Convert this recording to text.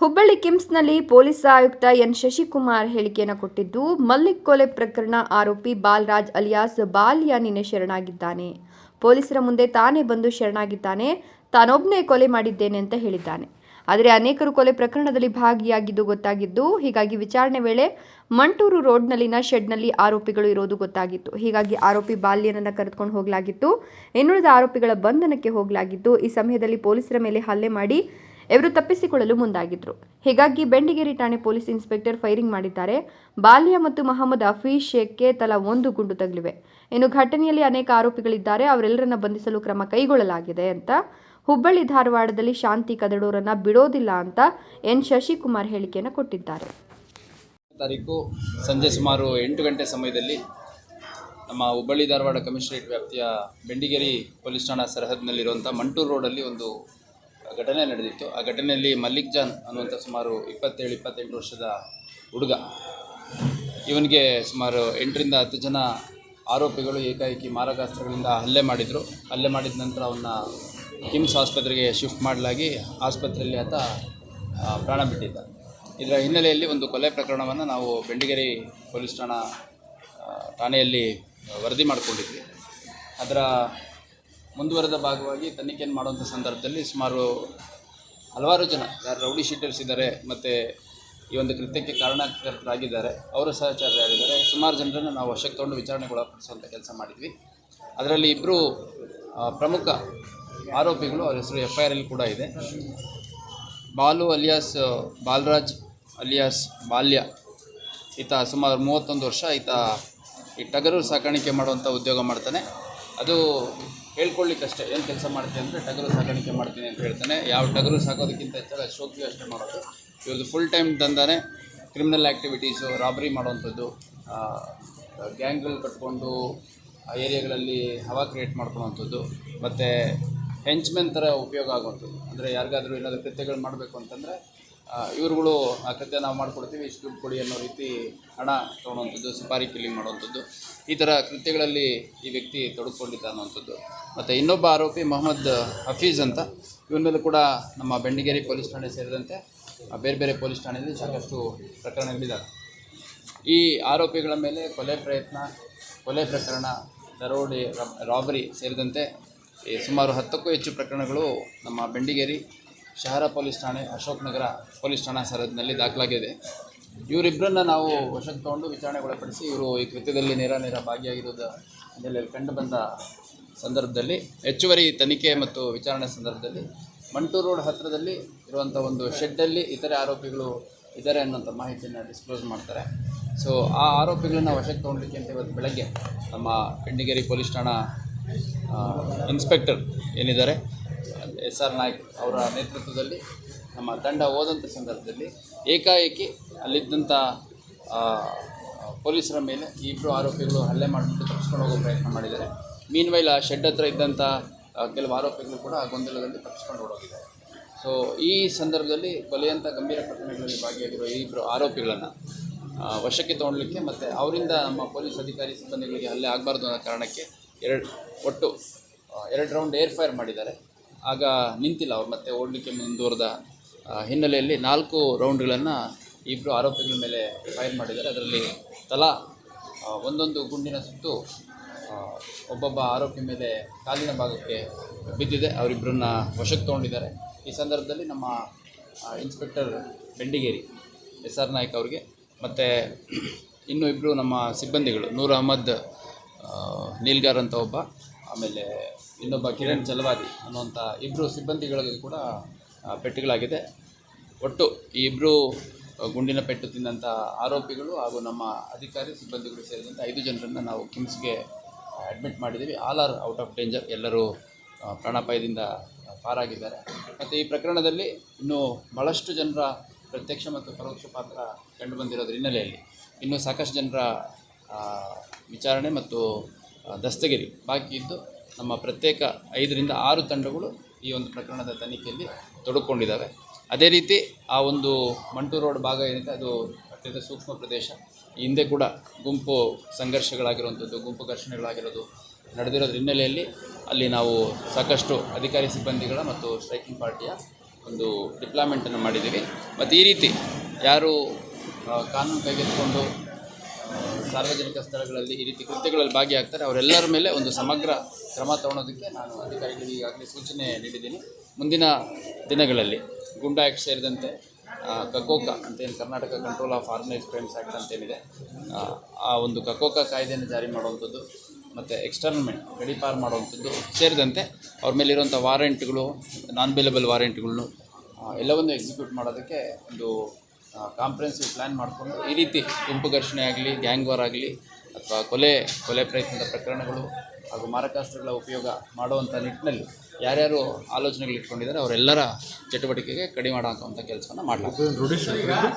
ಹುಬ್ಬಳ್ಳಿ ಕಿಮ್ಸ್ನಲ್ಲಿ ಪೊಲೀಸ್ ಆಯುಕ್ತ ಎನ್. ಶಶಿಕುಮಾರ್ ಹೇಳಿಕೆಯನ್ನು ಕೊಟ್ಟಿದ್ದು, ಮಲ್ಲಿಕ್ ಕೊಲೆ ಪ್ರಕರಣ ಆರೋಪಿ ಬಾಲರಾಜ್ ಅಲಿಯಾಸ್ ಬಾಲ್ಯ ನಿನ್ನೆ ಶರಣಾಗಿದ್ದಾನೆ. ಪೊಲೀಸರ ಮುಂದೆ ತಾನೇ ಬಂದು ಶರಣಾಗಿದ್ದಾನೆ ತಾನೊಬ್ಬನೇ ಕೊಲೆ ಮಾಡಿದ್ದೇನೆ ಅಂತ ಹೇಳಿದ್ದಾನೆ. ಆದರೆ ಅನೇಕರು ಕೊಲೆ ಪ್ರಕರಣದಲ್ಲಿ ಭಾಗಿಯಾಗಿದ್ದು ಗೊತ್ತಾಗಿದ್ದು, ಹೀಗಾಗಿ ವಿಚಾರಣೆ ವೇಳೆ ಮಂಟೂರು ರೋಡ್ನಲ್ಲಿನ ಶೆಡ್ನಲ್ಲಿ ಆರೋಪಿಗಳು ಇರೋದು ಗೊತ್ತಾಗಿತ್ತು. ಹೀಗಾಗಿ ಆರೋಪಿ ಬಾಲ್ಯನನ್ನು ಕರೆದುಕೊಂಡು ಹೋಗಲಾಗಿತ್ತು. ಇನ್ನುಳಿದ ಆರೋಪಿಗಳ ಬಂಧನಕ್ಕೆ ಹೋಗಲಾಗಿತ್ತು ಈ ಸಮಯದಲ್ಲಿ ಪೊಲೀಸರ ಮೇಲೆ ಹಲ್ಲೆ ಮಾಡಿ ಇವರು ತಪ್ಪಿಸಿಕೊಳ್ಳಲು ಮುಂದಾಗಿದ್ರು. ಹೀಗಾಗಿ ಬೆಂಡಿಗೇರಿ ಠಾಣೆ ಪೊಲೀಸ್ ಇನ್ಸ್ಪೆಕ್ಟರ್ ಫೈರಿಂಗ್ ಮಾಡಿದ್ದಾರೆ. ಬಾಲ್ಯ ಮತ್ತು ಮಹಮ್ಮದ್ ಹಫೀಜ್ ಶೇಖ್ಗೆ ತಲಾ ಒಂದು ಗುಂಡು ತಗಲಿವೆ. ಇನ್ನು ಘಟನೆಯಲ್ಲಿ ಅನೇಕ ಆರೋಪಿಗಳಿದ್ದಾರೆ. ಅವರೆಲ್ಲರನ್ನ ಬಂಧಿಸಲು ಕ್ರಮ ಕೈಗೊಳ್ಳಲಾಗಿದೆ ಅಂತ. ಹುಬ್ಬಳ್ಳಿ ಧಾರವಾಡದಲ್ಲಿ ಶಾಂತಿ ಕದಡೋರನ್ನ ಬಿಡೋದಿಲ್ಲ ಅಂತ ಎನ್. ಶಶಿಕುಮಾರ್ ಹೇಳಿಕೆಯನ್ನು ಕೊಟ್ಟಿದ್ದಾರೆ. ತಾರೀಕು ಸಂಜೆ ಸುಮಾರು ಎಂಟು ಗಂಟೆ ಸಮಯದಲ್ಲಿ ನಮ್ಮ ಹುಬ್ಬಳ್ಳಿ ಧಾರವಾಡ ಕಮಿಷನರೇಟ್ ವ್ಯಾಪ್ತಿಯ ಬೆಂಡಿಗೇರಿ ಪೊಲೀಸ್ ಠಾಣಾ ಸರಹದ್ನಲ್ಲಿರುವಂಥ ಮಂಟೂರು ರೋಡಲ್ಲಿ ಒಂದು ಘಟನೆ ನಡೆದಿತ್ತು. ಆ ಘಟನೆಯಲ್ಲಿ ಮಲ್ಲಿಕ್ ಜಾನ್ ಅನ್ನುವಂಥ ಸುಮಾರು ಇಪ್ಪತ್ತೇಳು, ಇಪ್ಪತ್ತೆಂಟು ವರ್ಷದ ಹುಡುಗ. ಇವನಿಗೆ ಸುಮಾರು ಎಂಟರಿಂದ ಹತ್ತು ಜನ ಆರೋಪಿಗಳು ಏಕಾಏಕಿ ಮಾರಕಾಸ್ತ್ರಗಳಿಂದ ಹಲ್ಲೆ ಮಾಡಿದರು. ಹಲ್ಲೆ ಮಾಡಿದ ನಂತರ ಅವನ್ನ ಕಿಮ್ಸ್ ಆಸ್ಪತ್ರೆಗೆ ಶಿಫ್ಟ್ ಮಾಡಲಾಗಿ ಆಸ್ಪತ್ರೆಯಲ್ಲಿ ಆತ ಪ್ರಾಣ ಬಿಟ್ಟಿದ್ದ. ಇದರ ಹಿನ್ನೆಲೆಯಲ್ಲಿ ಒಂದು ಕೊಲೆ ಪ್ರಕರಣವನ್ನು ನಾವು ಬೆಂಡಿಗೇರಿ ಪೊಲೀಸ್ ಠಾಣಾ ಠಾಣೆಯಲ್ಲಿ ವರದಿ ಮಾಡಿಕೊಂಡಿದ್ವಿ. ಅದರ ಮುಂದುವರೆದ ಭಾಗವಾಗಿ ತನಿಖೆಯನ್ನು ಮಾಡುವಂಥ ಸಂದರ್ಭದಲ್ಲಿ ಸುಮಾರು ಹಲವಾರು ಜನ, ಯಾರು ರೌಡಿ ಶೀಟರ್ಸ್ ಇದ್ದಾರೆ ಮತ್ತು ಈ ಒಂದು ಕೃತ್ಯಕ್ಕೆ ಕಾರಣಕರ್ತರಾಗಿದ್ದಾರೆ ಅವರು ಸಹಚಾರರಾಗಿದ್ದಾರೆ ಸುಮಾರು ಜನರನ್ನು ನಾವು ವಶಕ್ಕೆ ತಗೊಂಡು ವಿಚಾರಣೆಗೊಳಪಡಿಸುವಂಥ ಕೆಲಸ ಮಾಡಿದ್ವಿ. ಅದರಲ್ಲಿ ಇಬ್ಬರು ಪ್ರಮುಖ ಆರೋಪಿಗಳು, ಅವರ ಹೆಸರು ಎಫ್ ಐ ಆರಲ್ಲಿ ಕೂಡ ಇದೆ. ಬಾಲು ಅಲಿಯಾಸ್ ಬಾಲರಾಜ್ ಅಲಿಯಾಸ್ ಬಾಲ್ಯ, ಈತ ಸುಮಾರು ಮೂವತ್ತೊಂದು ವರ್ಷ, ಈತ ಈ ಟಗರು ಸಾಕಾಣಿಕೆ ಮಾಡುವಂಥ ಉದ್ಯೋಗ ಮಾಡ್ತಾನೆ. ಅದು ಹೇಳ್ಕೊಳ್ಳಿಕ್ಕಷ್ಟೇ ಏನು ಕೆಲಸ ಮಾಡ್ತೀನಿ ಅಂದರೆ ಟಗರು ಸಾಕಾಣಿಕೆ ಮಾಡ್ತೀನಿ ಅಂತ ಹೇಳ್ತಾನೆ. ಯಾವ ಟಗರು ಸಾಕೋದಕ್ಕಿಂತ ಹೆಚ್ಚಾಗ ಶೋಕಿ ಅಷ್ಟೇ ಮಾಡೋದು. ಇವ್ರದ್ದು ಫುಲ್ ಟೈಮ್ ದಂದಾನೆ ಕ್ರಿಮಿನಲ್ ಆ್ಯಕ್ಟಿವಿಟೀಸು ರಾಬರಿ ಮಾಡುವಂಥದ್ದು. ಗ್ಯಾಂಗ್ಗಳು ಕಟ್ಕೊಂಡು ಆ ಏರಿಯಾಗಳಲ್ಲಿ ಹವಾ ಕ್ರಿಯೇಟ್ ಮಾಡ್ಕೊಳ್ಳೋವಂಥದ್ದು. ಮತ್ತು ಹೆಂಚ್ಮೆನ್ ಥರ ಉಪಯೋಗ ಆಗುವಂಥದ್ದು. ಅಂದರೆ ಯಾರಿಗಾದರೂ ಏನಾದರೂ ಕೃತ್ಯಗಳು ಮಾಡಬೇಕು ಅಂತಂದರೆ ಇವ್ರುಗಳು ಆ ಕೃತ್ಯ ನಾವು ಮಾಡಿಕೊಡ್ತೀವಿ, ಇಷ್ಟು ಕೊಡಿ ಅನ್ನೋ ರೀತಿ ಹಣ ತೊಗೊಳುವಂಥದ್ದು ಸುಪಾರಿ ಕಿಲ್ಲಿಂಗ್ ಮಾಡುವಂಥದ್ದು ಈ ಥರ ಕೃತ್ಯಗಳಲ್ಲಿ ಈ ವ್ಯಕ್ತಿ ತೊಡಗಿಕೊಂಡಿದ್ದ ಅನ್ನುವಂಥದ್ದು ಮತ್ತು ಇನ್ನೊಬ್ಬ ಆರೋಪಿ ಮೊಹಮ್ಮದ್ ಹಫೀಜ್ ಅಂತ, ಇವನ ಮೇಲೆ ಕೂಡ ನಮ್ಮ ಬೆಂಡಿಗೇರಿ ಪೊಲೀಸ್ ಠಾಣೆ ಸೇರಿದಂತೆ ಬೇರೆ ಬೇರೆ ಪೊಲೀಸ್ ಠಾಣೆಯಲ್ಲಿ ಸಾಕಷ್ಟು ಪ್ರಕರಣಗಳಿದ್ದಾರೆ ಈ ಆರೋಪಿಗಳ ಮೇಲೆ ಕೊಲೆ ಪ್ರಯತ್ನ, ಕೊಲೆ ಪ್ರಕರಣ, ದರೋಡೆ ರಾಬರಿ ಸೇರಿದಂತೆ ಸುಮಾರು ಹತ್ತಕ್ಕೂ ಹೆಚ್ಚು ಪ್ರಕರಣಗಳು ನಮ್ಮ ಬೆಂಡಿಗೇರಿ ಶಹರ ಪೊಲೀಸ್ ಠಾಣೆ, ಅಶೋಕ್ ನಗರ ಪೊಲೀಸ್ ಠಾಣಾ ಸರದಿನಲ್ಲಿ ದಾಖಲಾಗಿದೆ. ಇವರಿಬ್ಬರನ್ನ ನಾವು ವಶಕ್ಕೆ ತಗೊಂಡು ವಿಚಾರಣೆಗೊಳಪಡಿಸಿ ಇವರು ಈ ಕೃತ್ಯದಲ್ಲಿ ನೇರ ನೇರ ಭಾಗಿಯಾಗಿರೋದ ಕಂಡು ಬಂದ ಸಂದರ್ಭದಲ್ಲಿ, ಹೆಚ್ಚುವರಿ ತನಿಖೆ ಮತ್ತು ವಿಚಾರಣೆ ಸಂದರ್ಭದಲ್ಲಿ ಮಂಟೂರು ರೋಡ್ ಹತ್ತಿರದಲ್ಲಿ ಇರುವಂಥ ಒಂದು ಶೆಡ್ಡಲ್ಲಿ ಇತರೆ ಆರೋಪಿಗಳು ಇದ್ದಾರೆ ಅನ್ನೋಂಥ ಮಾಹಿತಿಯನ್ನು ಡಿಸ್ಕ್ಲೋಸ್ ಮಾಡ್ತಾರೆ. ಸೊ ಆ ಆರೋಪಿಗಳನ್ನ ವಶಕ್ಕೆ ತೊಗೊಳ್ಲಿಕ್ಕೆ ಅಂತ ಇವತ್ತು ಬೆಳಗ್ಗೆ ನಮ್ಮ ಬೆಂಡಿಗೇರಿ ಪೊಲೀಸ್ ಠಾಣಾ ಇನ್ಸ್ಪೆಕ್ಟರ್ ಏನಿದ್ದಾರೆ ಎಸ್ ಆರ್ ನಾಯ್ಕ್ ಅವರ ನೇತೃತ್ವದಲ್ಲಿ, ನಮ್ಮ ತಂಡ ಹೋದಂಥ ಸಂದರ್ಭದಲ್ಲಿ ಏಕಾಏಕಿ ಅಲ್ಲಿದ್ದಂಥ ಪೊಲೀಸರ ಮೇಲೆ ಇಬ್ಬರು ಆರೋಪಿಗಳು ಹಲ್ಲೆ ಮಾಡಿಬಿಟ್ಟು ತಪ್ಪಿಸ್ಕೊಂಡು ಹೋಗೋ ಪ್ರಯತ್ನ ಮಾಡಿದ್ದಾರೆ. ಮೀನ್ವೈಲ್ ಆ ಶೆಡ್ ಹತ್ರ ಇದ್ದಂಥ ಕೆಲವು ಆರೋಪಿಗಳು ಕೂಡ ಆ ಗೊಂದಲದಲ್ಲಿ ತಪ್ಪಿಸ್ಕೊಂಡು ಓಡೋಗಿದ್ದಾರೆ. ಸೊ ಈ ಸಂದರ್ಭದಲ್ಲಿ ಕೊಲೆಯಂಥ ಗಂಭೀರ ಪ್ರಕರಣಗಳಲ್ಲಿ ಭಾಗಿಯಾಗಿರುವ ಈ ಇಬ್ಬರು ಆರೋಪಿಗಳನ್ನು ವಶಕ್ಕೆ ತೊಗೊಳ್ಲಿಕ್ಕೆ ಮತ್ತು ಅವರಿಂದ ನಮ್ಮ ಪೊಲೀಸ್ ಅಧಿಕಾರಿ ಸಿಬ್ಬಂದಿಗಳಿಗೆ ಹಲ್ಲೆ ಆಗಬಾರ್ದು ಅನ್ನೋ ಕಾರಣಕ್ಕೆ ಎರಡು, ಒಟ್ಟು ಎರಡು ರೌಂಡ್ ಏರ್ ಫೈರ್ ಮಾಡಿದ್ದಾರೆ. ಆಗ ನಿಂತಿಲ್ಲ ಅವ್ರು, ಮತ್ತೆ ಓಡಲಿಕ್ಕೆ ಮುಂದುವರೆದ ಹಿನ್ನೆಲೆಯಲ್ಲಿ ನಾಲ್ಕು ರೌಂಡ್ಗಳನ್ನು ಇಬ್ಬರು ಆರೋಪಿಗಳ ಮೇಲೆ ಫೈರ್ ಮಾಡಿದ್ದಾರೆ. ಅದರಲ್ಲಿ ತಲಾ ಒಂದೊಂದು ಗುಂಡಿನ ಸುತ್ತು ಒಬ್ಬೊಬ್ಬ ಆರೋಪಿ ಮೇಲೆ ಕಾಲಿನ ಭಾಗಕ್ಕೆ ಬಿದ್ದಿದೆ. ಅವರಿಬ್ಬರನ್ನ ವಶಕ್ಕೆ ತೊಗೊಂಡಿದ್ದಾರೆ. ಈ ಸಂದರ್ಭದಲ್ಲಿ ನಮ್ಮ inspector Bendigeri S R Naik ಅವರಿಗೆ, ಮತ್ತು ಇನ್ನೂ ಇಬ್ಬರು ನಮ್ಮ ಸಿಬ್ಬಂದಿಗಳು, ನೂರ್ ಅಹಮದ್ ನೀಲ್ಗಾರ್ ಅಂತ ಒಬ್ಬ, ಆಮೇಲೆ ಇನ್ನೊಬ್ಬ ಕಿರಣ್ ಜಲವಾದಿ ಅನ್ನುವಂಥ ಇಬ್ಬರು ಸಿಬ್ಬಂದಿಗಳಿಗೆ ಕೂಡ ಪೆಟ್ಟುಗಳಾಗಿದೆ ಒಟ್ಟು ಈ ಇಬ್ಬರು ಗುಂಡಿನ ಪೆಟ್ಟು ತಿಂದಂಥ ಆರೋಪಿಗಳು ಹಾಗೂ ನಮ್ಮ ಅಧಿಕಾರಿ ಸಿಬ್ಬಂದಿಗಳು ಸೇರಿದಂತೆ ಐದು ಜನರನ್ನು ನಾವು ಕಿಮ್ಸ್ಗೆ ಅಡ್ಮಿಟ್ ಮಾಡಿದ್ದೀವಿ. All are out of danger. ಎಲ್ಲರೂ ಪ್ರಾಣಾಪಾಯದಿಂದ ಪಾರಾಗಿದ್ದಾರೆ. ಮತ್ತು ಈ ಪ್ರಕರಣದಲ್ಲಿ ಇನ್ನೂ ಭಾಳಷ್ಟು ಜನರ ಪ್ರತ್ಯಕ್ಷ ಮತ್ತು ಪರೋಕ್ಷ ಪಾತ್ರ ಕಂಡುಬಂದಿರೋದ್ರ ಹಿನ್ನೆಲೆಯಲ್ಲಿ ಇನ್ನೂ ಸಾಕಷ್ಟು ಜನರ ವಿಚಾರಣೆ ಮತ್ತು ದಸ್ತಗಿರಿ ಬಾಕಿ ಇದ್ದು ನಮ್ಮ ಪ್ರತ್ಯೇಕ ಐದರಿಂದ ಆರು ತಂಡಗಳು ಈ ಒಂದು ಪ್ರಕರಣದ ತನಿಖೆಯಲ್ಲಿ ತೊಡಕೊಂಡಿದ್ದಾವೆ. ಅದೇ ರೀತಿ ಆ ಒಂದು ಮಂಟೂರು ರೋಡ್ ಭಾಗ ಏನಿದೆ, ಅದು ಅತ್ಯಂತ ಸೂಕ್ಷ್ಮ ಪ್ರದೇಶ. ಹಿಂದೆ ಕೂಡ ಗುಂಪು ಸಂಘರ್ಷಗಳಾಗಿರುವಂಥದ್ದು, ಗುಂಪು ಘರ್ಷಣೆಗಳಾಗಿರೋದು ನಡೆದಿರೋದ್ರ ಹಿನ್ನೆಲೆಯಲ್ಲಿ ಅಲ್ಲಿ ನಾವು ಸಾಕಷ್ಟು ಅಧಿಕಾರಿ ಸಿಬ್ಬಂದಿಗಳ ಮತ್ತು ಸ್ಟ್ರೈಕಿಂಗ್ ಪಾರ್ಟಿಯ ಒಂದು ಡಿಪ್ಲಾಯ್ಮೆಂಟನ್ನು ಮಾಡಿದ್ದೀವಿ. ಮತ್ತು ಈ ರೀತಿ ಯಾರು ಕಾನೂನು ಕೈಗೆತ್ತಿಕೊಂಡು ಸಾರ್ವಜನಿಕ ಸ್ಥಳಗಳಲ್ಲಿ ಈ ರೀತಿ ಕೃತ್ಯಗಳಲ್ಲಿ ಭಾಗಿಯಾಗ್ತಾರೆ. ಅವರೆಲ್ಲರ ಮೇಲೆ ಒಂದು ಸಮಗ್ರ ಕ್ರಮ ತಗೊಳೋದಕ್ಕೆ ನಾನು ಅಧಿಕಾರಿಗಳಿಗೆ ಈಗಾಗಲೇ ಸೂಚನೆ ನೀಡಿದ್ದೀನಿ. ಮುಂದಿನ ದಿನಗಳಲ್ಲಿ ಗುಂಡಾ ಸೇರಿದಂತೆ ಕಕೋಕ ಅಂತೇನು Karnataka control of organise crimes act ಅಂತೇನಿದೆ ಆ ಒಂದು ಕಕೋಕ ಕಾಯ್ದೆಯನ್ನು ಜಾರಿ ಮಾಡುವಂಥದ್ದು ಮತ್ತು ಎಕ್ಸ್ಟರ್ನ್ಮೆಂಟ್ ಗಡಿಪಾರು ಮಾಡುವಂಥದ್ದು ಸೇರಿದಂತೆ ಅವ್ರ ಮೇಲಿರುವಂಥ ವಾರೆಂಟ್ಗಳು ನಾನ್ ಬೇಲೆಬಲ್ ವಾರೆಂಟ್ಗಳನ್ನು ಎಲ್ಲವನ್ನು ಎಕ್ಸಿಕ್ಯೂಟ್ ಮಾಡೋದಕ್ಕೆ ಒಂದು ಕಾಂಪ್ರೆನ್ಸಿವ್ ಪ್ಲ್ಯಾನ್ ಮಾಡಿಕೊಂಡು ಈ ರೀತಿ ಗುಂಪು ಘರ್ಷಣೆ ಆಗಲಿ ಗ್ಯಾಂಗ್ ವಾರ್ ಆಗಲಿ ಅಥವಾ ಕೊಲೆ ಕೊಲೆ ಪ್ರಯತ್ನದ ಪ್ರಕರಣಗಳು ಹಾಗೂ ಮಾರಕಾಸ್ತ್ರಗಳ ಉಪಯೋಗ ಮಾಡುವಂಥ ನಿಟ್ಟಿನಲ್ಲಿ ಯಾರ್ಯಾರು ಆಲೋಚನೆಗಳು ಇಟ್ಕೊಂಡಿದ್ದಾರೆ ಅವರೆಲ್ಲರ ಚಟುವಟಿಕೆಗೆ ಕಡಿಮೆ ಮಾಡೋಂಥ ಕೆಲಸವನ್ನು ಮಾಡಲಾಗ್ತದೆ.